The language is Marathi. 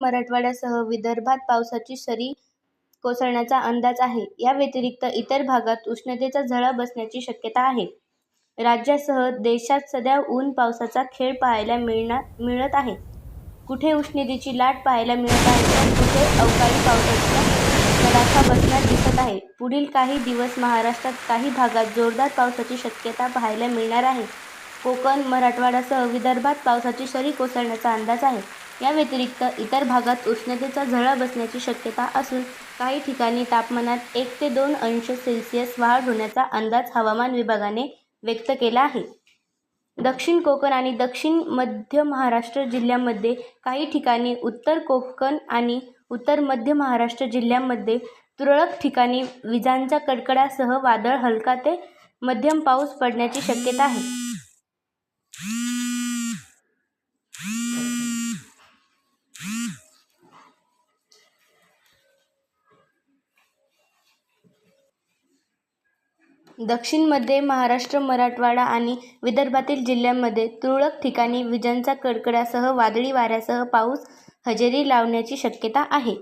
मराठवाड्यासह विदर्भात पावसाची सरी कोसळण्याचा अंदाज आहे. या व्यतिरिक्त इतर भागात उष्णतेचा झळा बसण्याची शक्यता आहे. राज्यासह देशात सध्या ऊन-पावसाचा खेळ पाहायला मिळणार मिळत आहे. कुठे उष्णतेची लाट पाहायला मिळत आहे तर कुठे अवकाळी पावसाचा तडाखा बसताना दिसत आहे. पुढील काही दिवस महाराष्ट्रात काही भागात जोरदार पावसाची शक्यता पाहायला मिळणार आहे. कोकण, मराठवाड्यासह विदर्भात पावसाची सरी कोसळण्याचा अंदाज आहे. या व्यतिरिक्त इतर भागात उष्णतेचा झळा बसण्याची शक्यता असून काही ठिकाणी तापमानात एक ते दोन अंश सेल्सिअस वाढ होण्याचा अंदाज हवामान विभागाने व्यक्त केला आहे. दक्षिण कोकण आणि दक्षिण मध्य महाराष्ट्र जिल्ह्यामध्ये काही ठिकाणी, उत्तर कोकण आणि उत्तर मध्य महाराष्ट्र जिल्ह्यामध्ये तुरळक ठिकाणी विजांच्या कडकडासह वादळ हलका ते मध्यम पाऊस पडण्याची शक्यता आहे. दक्षिण मध्य महाराष्ट्र, मराठवाडा आणि विदर्भातील जिल्ह्यांमध्ये तुरळक ठिकाणी विजांचा कडकडासह वादळी वाऱ्यासह पाऊस हजेरी लावण्याची शक्यता आहे.